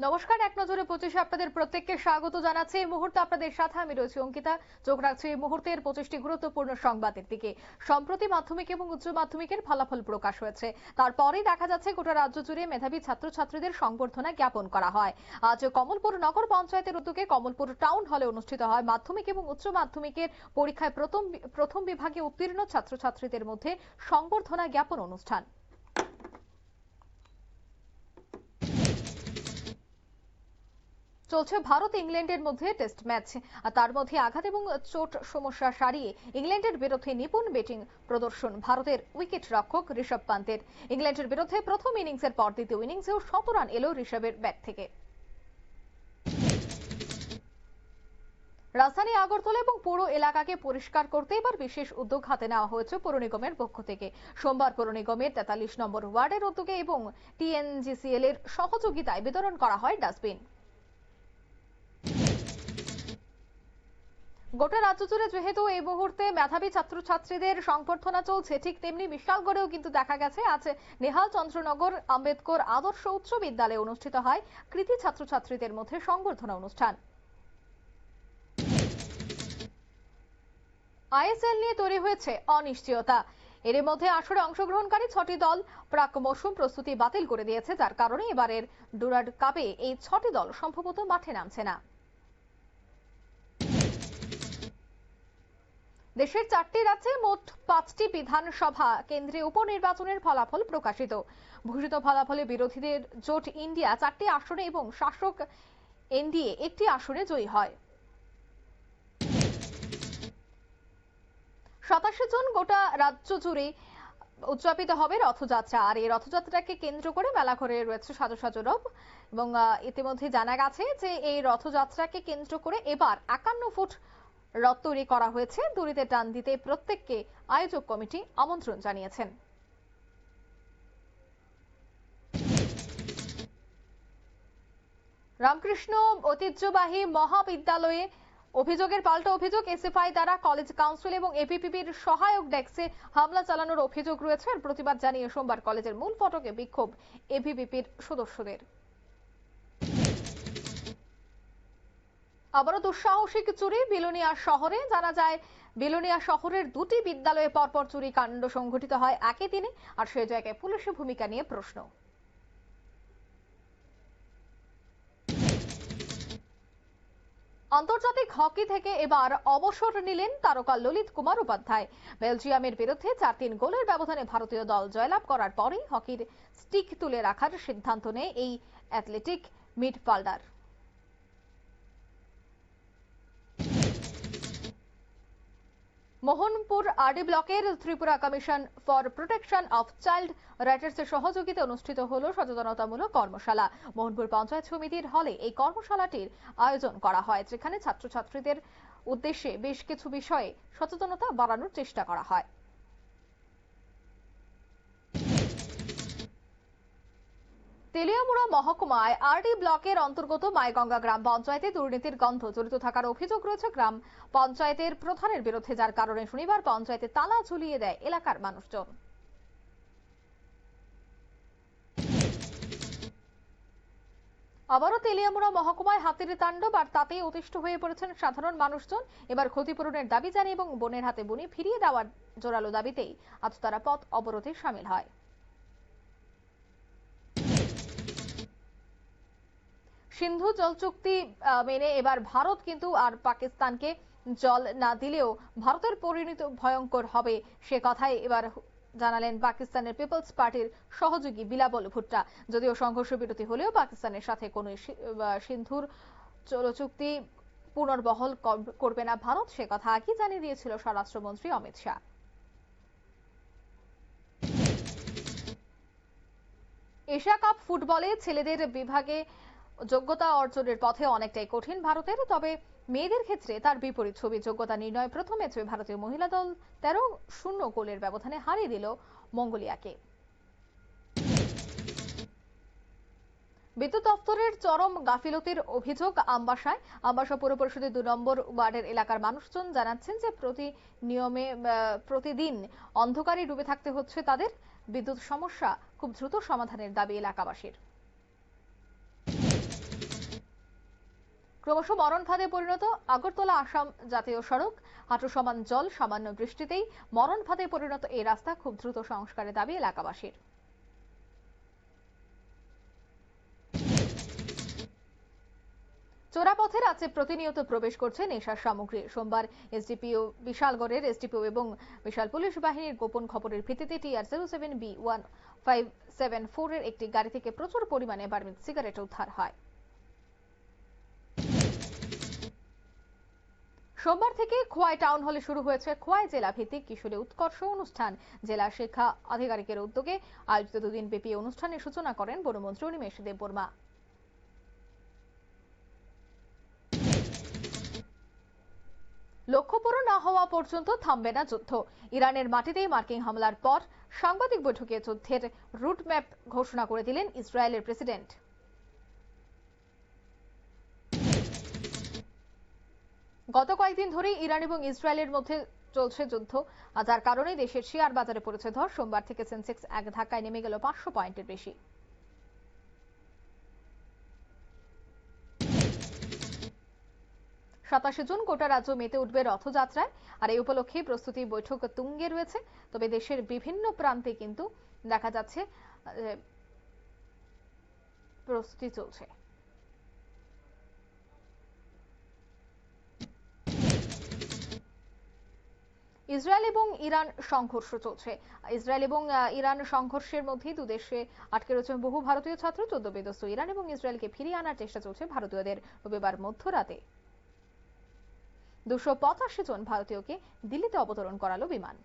নমস্কার, এক নজরে পঁচিশে আপনাদের প্রত্যেককে স্বাগত জানাচ্ছি। এই মুহূর্তে আপনাদের সাথে আমি রয়েছি অঙ্কিতা। চোখ রাখছি এই মুহূর্তের পঁচিশটি গুরুত্বপূর্ণ সংবাদের দিকে। সম্প্রতি মাধ্যমিক এবং উচ্চ মাধ্যমিকের ফলাফল প্রকাশ হয়েছে। তারপরেই দেখা যাচ্ছে গোটা রাজ্য জুড়ে মেধাবী ছাত্রছাত্রীদের সংবর্ধনা জ্ঞাপন করা হয়। আজ কমলপুর নগর পঞ্চায়েতের উদ্যোগে কমলপুর টাউন হলে অনুষ্ঠিত হয় মাধ্যমিক এবং উচ্চ মাধ্যমিকের পরীক্ষায় প্রথম প্রথম বিভাগে উত্তীর্ণ ছাত্রছাত্রীদের মধ্যে সংবর্ধনা জ্ঞাপন অনুষ্ঠান। চলছে ভারত ইংল্যান্ডের মধ্যে টেস্ট ম্যাচ। আর তার মধ্যে আঘাত এবং চোট সমস্যা সারিয়ে ইংল্যান্ডের বিরুদ্ধে নিপুণ ব্যাটিং প্রদর্শন ভারতের উইকেট রক্ষক ঋষভ পান্তের। ইংল্যান্ডের বিরুদ্ধে প্রথম ইনিংসের পর দ্বিতীয় ইনিংসেও শত রান এলো ঋষভের ব্যাট থেকে। রাজধানী আগরতলা এবং পুরো এলাকাকে পরিষ্কার করতে এবার বিশেষ উদ্যোগ হাতে নেওয়া হয়েছে পৌর নিগমের পক্ষ থেকে। সোমবার পৌর নিগমের তেতাল্লিশ নম্বর ওয়ার্ডের উদ্যোগে এবং টিএনজিসিএল এর সহযোগিতায় বিতরণ করা হয় ডাস্টবিন। গোটা রাজ্য জুড়ে যেহেতু এই মুহূর্তে মেধাবী ছাত্রছাত্রীদের সংবর্ধনা চলছে, ঠিক তেমনি বিশালগড়েও কিন্তু দেখা গেছে। আজ নেহাল চন্দ্রনগর আম্বেদকর আদর্শ উচ্চ বিদ্যালয়ে অনুষ্ঠিত হয় কৃতি ছাত্রছাত্রীদের মধ্যে সংবর্ধনা অনুষ্ঠান। আইএসএল নিয়ে তৈরি হয়েছে অনিশ্চয়তা। এর মধ্যে আসরে অংশগ্রহণকারী ছটি দল প্রাক মৌসুম প্রস্তুতি বাতিল করে দিয়েছে, যার কারণে এবারের ডুরাড কাপে এই ছটি দল সম্ভবত মাঠে নামছে না। দেশের চারটি রাজ্যে মোট পাঁচটি বিধানসভা কেন্দ্রে উপনির্বাচনের ফলাফল প্রকাশিত। ঘোষিত ফলাফলে বিরোধীদের জোট ইন্ডিয়া চারটি আসনে এবং শাসক এনডিএ একটি আসনে জয়ী হয়। সাতাশি জন গোটা রাজ্য জুড়ে উদযাপিত হবে রথযাত্রা। আর এই রথযাত্রাকে কেন্দ্র করে মেলাঘরে রয়েছে সাজো সাজো রব। এবং ইতিমধ্যে জানা গেছে যে এই রথযাত্রাকে কেন্দ্র করে এবার একান্ন ফুট রথ তৈরি করা হয়েছে। দড়িতে টান দিতে প্রত্যেককে আয়োজক কমিটি আমন্ত্রণ জানিয়েছেন। রামকৃষ্ণ ঐতিহ্যবাহী মহাবিদ্যালয়ে অভিযোগের পাল্টা অভিযোগ এসএফআই দ্বারা কলেজ কাউন্সিল এবং এপিপিপির সহায়ক ডেস্কে হামলা চালানোর অভিযোগ রয়েছে। প্রতিবাদ জানিয়ে সোমবার কলেজের মূল ফটকে বিক্ষোভ এপিপিপির সদস্যদের। আবারও দুঃসাহসিক চুরি বিলোনিয়া শহরে। জানা যায়, বিলোনিয়া শহরের দুটি বিদ্যালয়ে পরপর চুরি কাণ্ড সংঘটিত হয় একই দিনে। আর সে জায়গায় পুলিশের ভূমিকা নিয়ে প্রশ্ন। আন্তর্জাতিক হকি থেকে এবার অবসর নিলেন তারকা ললিত কুমার উপাধ্যায়। বেলজিয়ামের বিরুদ্ধে চার তিন গোলের ব্যবধানে ভারতীয় দল জয়লাভ করার পরেই হকির স্টিক তুলে রাখার সিদ্ধান্ত নেয় এই অ্যাথলেটিক মিডফিল্ডার। মোহনপুর আরডি ব্লকের Tripura commission for protection of child রাইটার্সের সহযোগিতা অনুষ্ঠিত হল সচেতনতামূলক কর্মশালা। মোহনপুর পঞ্চায়েত সমিতির হলে এই কর্মশালাটির আয়োজন করা হয়, যেখানে ছাত্রছাত্রীদের উদ্দেশ্যে বেশ কিছু বিষয়ে সচেতনতা বাড়ানোর চেষ্টা করা হয়। তেলিয়ামুড়া মহকুমায় আরডি ব্লকের অন্তর্গত মাইগঙ্গা গ্রাম পঞ্চায়েতে দুর্নীতির গন্ধ জড়িত থাকার অভিযোগ রয়েছে গ্রাম পঞ্চায়েতের প্রধানের বিরুদ্ধে, যার কারণে শনিবার পঞ্চায়েতে তালা ঝুলিয়ে দেয় এলাকার মানুষজন। আবারও তেলিয়ামুড়া মহকুমায় হাতির তাণ্ডব আর তাতেই অতিষ্ঠ হয়ে পড়েছেন সাধারণ মানুষজন। এবার ক্ষতিপূরণের দাবি জানিয়ে এবং বনের হাতে বনি ফিরিয়ে দেওয়ার জোরালো দাবিতেই আজ তারা পথ অবরোধে সামিল হয়। সিন্ধু জল চুক্তি মেনে এবার ভারত কিন্তু আর পাকিস্তানকে জল না দিলেও ভারতের পরিণত ভয়ঙ্কর হবে। সে কথাই এবার জানালেন পাকিস্তানের পিপলস পার্টির সহযোগী বিলাবল ভুট্টা। যদিও সংঘর্ষ বিরতি হলেও পাকিস্তানের সাথে কোনো সিন্ধুর জল চুক্তি পুনর্বহল করবে না ভারত। সে কথা আগেই জানিয়ে দিয়েছিল স্বরাষ্ট্রমন্ত্রী অমিত শাহ। এশিয়া কাপ ফুটবলে ছেলেদের বিভাগে যোগ্যতা অর্জনের পথে অনেকটাই কঠিন ভারতের, তবে মেয়েদের ক্ষেত্রে তার বিপরীত ছবি যোগ্যতা নির্ণয় প্রথম ম্যাচে ভারতীয় মহিলা দল তেরো শূন্য গোলের ব্যবধানে হারিয়ে দিল মঙ্গোলিয়াকে। বিদ্যুৎ দপ্তরের চরম গাফিলতির অভিযোগ আমবাসায়। আমবাসা পৌর পরিষদের দু নম্বর ওয়ার্ডের এলাকার মানুষজন জানাচ্ছেন যে প্রতি নিয়মে প্রতিদিন অন্ধকারে ডুবে থাকতে হচ্ছে তাদের। বিদ্যুৎ সমস্যা খুব দ্রুত সমাধানের দাবি এলাকাবাসীর। ক্রমশ মরণ ফাঁদে পরিণত আগরতলা আসাম জাতীয় সড়ক। হাঁটু সমান জল, সামান্য বৃষ্টিতেই মরণ ফাঁদে পরিণত এই রাস্তা খুব দ্রুত সংস্কারের দাবি এলাকাবাসীর। চোরাপথে রাজ্যে প্রতিনিয়ত প্রবেশ করছে নেশার সামগ্রী। সোমবার এসডিপিও বিশালগড়ের এসডিপিও এবং বিশাল পুলিশ বাহিনীর গোপন খবরের ভিত্তিতে TR zero seven B one five seven four এর একটি গাড়ি থেকে প্রচুর পরিমাণে বার্মিক সিগারেট উদ্ধার হয়। সোমবার থেকে খোয়াই টাউন হলে শুরু হয়েছে খোয়াই জেলা ভিত্তিক কিশোরী উৎকর্ষ অনুষ্ঠান। জেলা শিক্ষা আধিকারিকের উদ্যোগে আয়োজিত দুদিন ব্যাপী অনুষ্ঠানের সূচনা করেন বনমন্ত্রী অনিমেষ দেববর্মা। লক্ষ্য পূরণ না হওয়া পর্যন্ত থামবে না যুদ্ধ। ইরানের মাটিতে মার্কিন হামলার পর সাংবাদিক বৈঠকে যুদ্ধের রুটম্যাপ ঘোষণা করে দিলেন ইসরায়েলের প্রেসিডেন্ট। গত কয়েকদিন ধরেই ইরান এবং ইসরায়েলের মধ্যে চলছে যুদ্ধ যার কারণে দেশের শেয়ার বাজারে পড়েছে ধর সোমবার থেকে সেন্সেক্স এক ধাক্কায় নেমে গেল পাঁচশো পয়েন্টের বেশি। সাতাশে জুন গোটা রাজ্য মেতে উঠবে রথযাত্রায়, আর এই উপলক্ষে প্রস্তুতি বৈঠক তুঙ্গে রয়েছে। তবে দেশের বিভিন্ন প্রান্তে কিন্তু দেখা যাচ্ছে প্রস্তুতি চলছে। ইসরায়েল এবং ইরান সংঘর্ষ চলছে। ইসরায়েল এবং ইরান সংঘর্ষের মধ্যেই দু দেশে আটকে রয়েছে বহু ভারতীয় ছাত্র চোদ্দ বিধ্বস্ত ইরান এবং ইসরায়েলকে ফিরিয়ে আনার চেষ্টা চলছে ভারতীয়দের রবিবার মধ্যরাতে। দুশো পঁচাশি জন ভারতীয়কে দিল্লিতে অবতরণ করালো বিমান।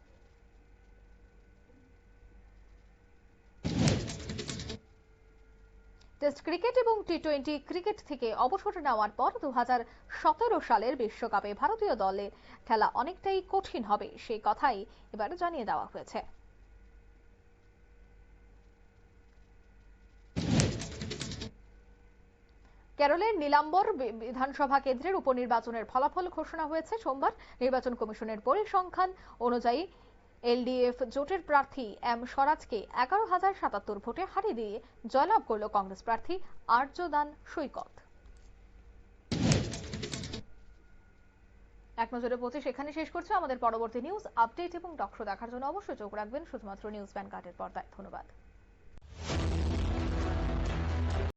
টেস্ট ক্রিকেট এবং টি টোয়েন্টি ক্রিকেট থেকে অবসর নেওয়ার পর দু সালের বিশ্বকাপে ভারতীয় দলের খেলা অনেকটাই কঠিন হবে সেই কথাই এবার জানিয়ে দেওয়া হয়েছে। কেরলের নীলাম্বর বিধানসভা কেন্দ্রের উপনির্বাচনের ফলাফল ঘোষণা হয়েছে সোমবার। নির্বাচন কমিশনের পরিসংখ্যান অনুযায়ী এলডিএফ জোটের প্রার্থী এম স্বরাজকে এগারো হাজার সাতাত্তর ভোটে হারিয়ে দিয়ে জয়লাভ করল কংগ্রেস প্রার্থী আর্যদান সৈকত। এক নজরে পঁচিশ, এখানে শেষ করছে আমাদের পরবর্তী নিউজ আপডেট এবং টকশো দেখার জন্য অবশ্যই চোখ রাখবেন। শুধুমাত্র নিউজ ভ্যানগার্ডের পর্দায়। ধন্যবাদ।